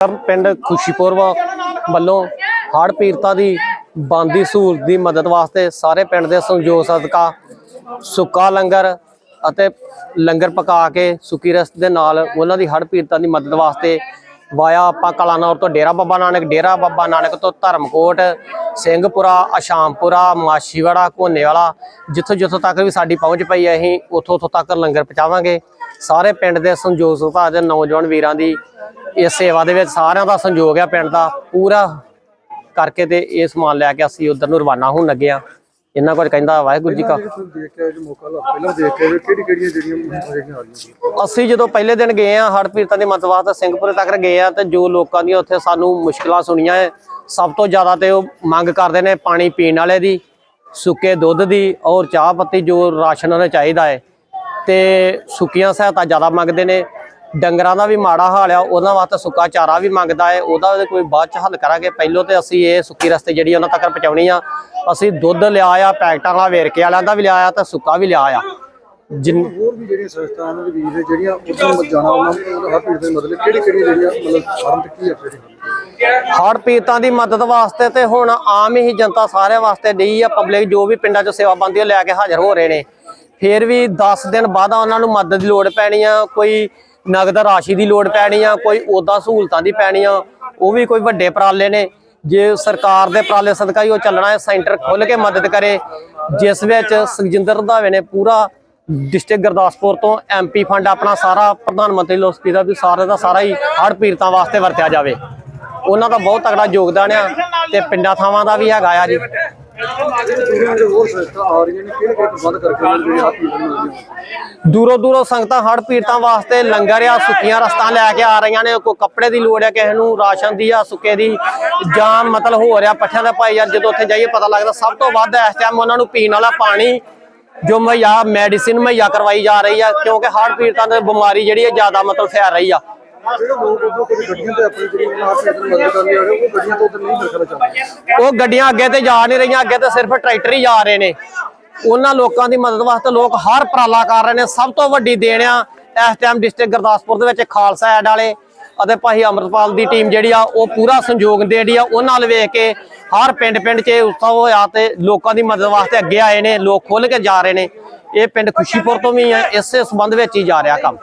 Sir, ਪਿੰਡ ਖੁਸ਼ੀਪੁਰ ਵੱਲੋਂ ਹੜ੍ਹ ਪੀੜਤਾਂ ਦੀ ਬੰਦੀ ਸਹੂਲਤ ਦੀ ਮਦਦ ਵਾਸਤੇ ਸਾਰੇ ਪਿੰਡ ਦੇ ਸੰਯੋਗ ਸਦਕਾ ਸੁੱਕਾ ਲੰਗਰ ਅਤੇ ਲੰਗਰ ਪਕਾ ਕੇ ਸੁੱਕੀ ਰਸਤ ਦੇ ਨਾਲ ਉਹਨਾਂ ਦੀ ਹੜ੍ਹ ਪੀੜਤਾਂ ਦੀ ਮਦਦ ਵਾਸਤੇ ਵਾਇਆ ਆਪਾਂ ਕਲਾਨੌਰ ਤੋਂ ਡੇਰਾ ਬਾਬਾ ਨਾਨਕ, ਡੇਰਾ ਬਾਬਾ ਨਾਨਕ ਤੋਂ ਧਰਮਕੋਟ, ਸਿੰਘਪੁਰਾ, ਅਸ਼ਾਮਪੁਰਾ, ਮਾਛੀਵਾੜਾ ਕੋਨੇਵਾਲਾ ਜਿੱਥੋਂ ਜਿੱਥੋਂ ਤੱਕ ਵੀ ਸਾਡੀ ਪਹੁੰਚ ਪਈ ਹੈ, ਅਸੀਂ ਉੱਥੋਂ ਉੱਥੋਂ ਤੱਕ ਲੰਗਰ ਪਹੁੰਚਾਵਾਂਗੇ। ਸਾਰੇ ਪਿੰਡ ਦੇ ਸੰਯੋਗ ਸੁਭਾ ਦੇ ਨੌਜਵਾਨ ਵੀਰਾਂ ਦੀ ਇਸ ਸੇਵਾ ਦੇ ਵਿੱਚ ਸਾਰਿਆਂ ਦਾ ਸੰਯੋਗ ਹੈ ਪਿੰਡ ਦਾ ਪੂਰਾ ਕਰਕੇ ਤੇ ਇਹ ਸਮਾਨ ਲੈ ਕੇ ਅਸੀਂ ਉਧਰ ਨੂੰ ਰਵਾਨਾ ਹੋਣ ਲੱਗੇ ਆ। ਇਹਨਾਂ ਕੁਝ ਕਹਿੰਦਾ ਵਾਹਿਗੁਰੂ ਜੀ ਕਾ ਅਸੀਂ ਜਦੋਂ ਪਹਿਲੇ ਦਿਨ ਗਏ ਆ ਹੜ੍ਹ ਪੀੜਤਾਂ ਦੀ ਮਦਦ ਵਾਸਤੇ ਸਿੰਘਪੁਰੇ ਤੱਕ ਗਏ ਆ ਤੇ ਜੋ ਲੋਕਾਂ ਦੀਆਂ ਉੱਥੇ ਸਾਨੂੰ ਮੁਸ਼ਕਲਾਂ ਸੁਣੀਆਂ ਹੈ ਸਭ ਤੋਂ ਜ਼ਿਆਦਾ ਤੇ ਉਹ ਮੰਗ ਕਰਦੇ ਨੇ ਪਾਣੀ ਪੀਣ ਵਾਲੇ ਦੀ ਸੁੱਕੇ ਦੁੱਧ ਦੀ ਔਰ ਚਾਹ ਪੱਤੀ ਜੋ ਰਾਸ਼ਨ ਉਹਨਾਂ ਚਾਹੀਦਾ ਹੈ ਤੇ ਸੁੱਕੀਆਂ ਸਹਾਇਤਾ ਜ਼ਿਆਦਾ ਮੰਗਦੇ ਨੇ। ਡੰਗਰਾਂ ਦਾ ਵੀ ਮਾੜਾ ਹਾਲ ਆ ਉਹਨਾਂ ਵਾਸਤੇ ਸੁੱਕਾ ਚਾਰਾ ਵੀ ਮੰਗਦਾ ਹੈ ਉਹਦਾ ਕੋਈ ਬਾਅਦ ਚ ਹੱਲ ਕਰਾਂਗੇ। ਪਹਿਲੋਂ ਤੇ ਅਸੀਂ ਇਹ ਸੁੱਕੀ ਰਸਤੇ ਜਿਹੜੀ ਉਹਨਾਂ ਤੱਕ ਪਹੁੰਚਾਉਣੀ ਆ ਅਸੀਂ ਦੁੱਧ ਲਿਆ ਆ ਪੈਕਟਾਂ ਵਾਲਾ ਵੇਰਕੇ ਵਾਲਿਆਂ ਦਾ ਵੀ ਲਿਆ ਆ ਤੇ ਸੁੱਕਾ ਵੀ ਲਿਆ ਆ ਜਿੰਨ ਹੋਰ ਵੀ ਜਿਹੜੀਆਂ ਸੰਸਥਾਵਾਂ ਦੇ ਵੀਰ ਨੇ ਜਿਹੜੀਆਂ ਉੱਥੇ ਜਾਣਾ ਉਹਨਾਂ ਨੂੰ ਹਰ ਪੀੜ ਦੇ ਮਤਲਬ ਕਿਹੜੀ ਕਿਹੜੀ ਜਿਹੜੀਆਂ ਮਤਲਬ ਫਾਰਮ ਤੇ ਕੀ ਜਿਹੜੇ ਹੜ੍ਹ ਪੀੜਤਾਂ ਦੀ ਮਦਦ ਵਾਸਤੇ ਤੇ ਹੁਣ ਆਮ ਹੀ ਜਨਤਾ ਸਾਰਿਆਂ ਵਾਸਤੇ ਡਈ ਆ ਪਬਲਿਕ ਜੋ ਵੀ ਪਿੰਡਾਂ 'ਚ ਸੇਵਾ ਬੰਦੀ ਲੈ ਕੇ ਹਾਜ਼ਰ ਹੋ ਰਹੇ ਨੇ। ਫਿਰ ਵੀ 10 ਦਿਨ ਬਾਅਦ ਉਹਨਾਂ ਨੂੰ ਮਦਦ ਦੀ ਲੋੜ ਪੈਣੀ ਆ, ਕੋਈ ਨਗਦ ਰਾਸ਼ੀ ਦੀ ਲੋੜ ਪੈਣੀ ਆ, ਕੋਈ ਉਦਾਂ ਸਹੂਲਤਾਂ ਦੀ ਪੈਣੀ ਆ, ਉਹ ਵੀ ਕੋਈ ਵੱਡੇ ਉਪਰਾਲੇ ਨੇ। ਜੇ ਸਰਕਾਰ ਦੇ ਉਪਰਾਲੇ ਸਦਕਾ ਹੀ ਉਹ ਚੱਲਣਾ ਹੈ, ਸੈਂਟਰ ਖੁੱਲ ਕੇ ਮਦਦ ਕਰੇ, ਜਿਸ ਵਿੱਚ ਸੁਖਜਿੰਦਰ ਰੰਧਾਵੇ ਨੇ ਪੂਰਾ ਡਿਸਟ੍ਰਿਕਟ ਗੁਰਦਾਸਪੁਰ ਤੋਂ ਐਮਪੀ ਫੰਡ ਆਪਣਾ ਸਾਰਾ ਪ੍ਰਧਾਨ ਮੰਤਰੀ ਲੋਸਕੀ ਦਾ ਵੀ ਸਾਰੇ ਦਾ ਸਾਰਾ ਹੀ ਹੜ੍ਹ ਪੀੜਤਾਂ ਵਾਸਤੇ ਵਰਤਿਆ ਜਾਵੇ। ਉਹਨਾਂ ਦਾ ਬਹੁਤ ਤਕੜਾ ਯੋਗਦਾਨ ਆ ਤੇ ਪਿੰਡਾਂ ਥਾਵਾਂ ਦਾ ਵੀ ਹੈਗਾ ਆ ਜੀ। ਦੂਰੋਂ ਦੂਰੋਂ ਸੰਗਤਾਂ ਹੜ੍ਹ ਪੀੜਤਾਂ ਵਾਸਤੇ ਲੰਗਰ ਆ ਸੁੱਕੀਆਂ ਰਸਤਾਂ ਲੈ ਕੇ ਆ ਰਹੀਆਂ ਨੇ ਕੋਈ ਕੱਪੜੇ ਦੀ ਲੋੜ ਆ ਕਿਸੇ ਨੂੰ ਰਾਸ਼ਨ ਦੀ ਆ ਸੁੱਕੇ ਦੀ ਜਾਂ ਮਤਲਬ ਹੋ ਰਿਹਾ, ਪੱਠਿਆਂ ਦਾ ਭਾਈ ਯਾਰ ਜਦੋਂ ਉੱਥੇ ਜਾਈਏ ਪਤਾ ਲੱਗਦਾ ਸਭ ਤੋਂ ਵੱਧ ਇਸ ਟਾਈਮ ਉਹਨਾਂ ਨੂੰ ਪੀਣ ਵਾਲਾ ਪਾਣੀ ਜੋ ਮੁਹੱਈਆ ਮੈਡੀਸਿਨ ਮੁਹੱਈਆ ਕਰਵਾਈ ਜਾ ਰਹੀ ਆ ਕਿਉਂਕਿ ਹੜ੍ਹ ਪੀੜਤਾਂ ਦੀ ਬਿਮਾਰੀ ਜਿਹੜੀ ਹੈ ਜ਼ਿਆਦਾ ਮਤਲਬ ਫੈਲ ਰਹੀ ਆ। ਉਹ ਗੱਡੀਆਂ ਅੱਗੇ ਤੇ ਜਾ ਨਹੀਂ ਰਹੀਆਂ, ਅੱਗੇ ਤੇ ਸਿਰਫ ਟਰੈਕਟਰ ਹੀ ਜਾ ਰਹੇ ਨੇ। ਉਹਨਾਂ ਲੋਕਾਂ ਦੀ ਮਦਦ ਵਾਸਤੇ ਲੋਕ ਹਰ ਉਪਰਾਲਾ ਕਰ ਰਹੇ ਨੇ। ਸਭ ਤੋਂ ਵੱਡੀ ਦੇਣ ਆ, ਇਸ ਟਾਈਮ ਡਿਸਟ੍ਰਿਕਟ ਗੁਰਦਾਸਪੁਰ ਦੇ ਵਿੱਚ ਖਾਲਸਾ ਐਡ ਵਾਲੇ ਅਤੇ ਭਾਈ ਅਮਰਪਾਲ ਦੀ ਟੀਮ ਜਿਹੜੀ ਆ, ਉਹ ਪੂਰਾ ਸੰਯੋਗ ਦੇ ਰਹੀ ਆ। ਉਹਨਾਂ ਨਾਲ ਵੇਖ ਕੇ ਹਰ ਪਿੰਡ ਪਿੰਡ 'ਚ ਇਹ ਉਤਸਵ ਹੋਇਆ ਤੇ ਲੋਕਾਂ ਦੀ ਮਦਦ ਵਾਸਤੇ ਅੱਗੇ ਆਏ ਨੇ, ਲੋਕ ਖੁੱਲ ਕੇ ਜਾ ਰਹੇ ਨੇ। ਇਹ ਪਿੰਡ ਖੁਸ਼ੀਪੁਰ ਤੋਂ ਵੀ ਹੈ ਇਸੇ ਸੰਬੰਧ ਵਿੱਚ ਹੀ ਜਾ ਰਿਹਾ ਕੰਮ।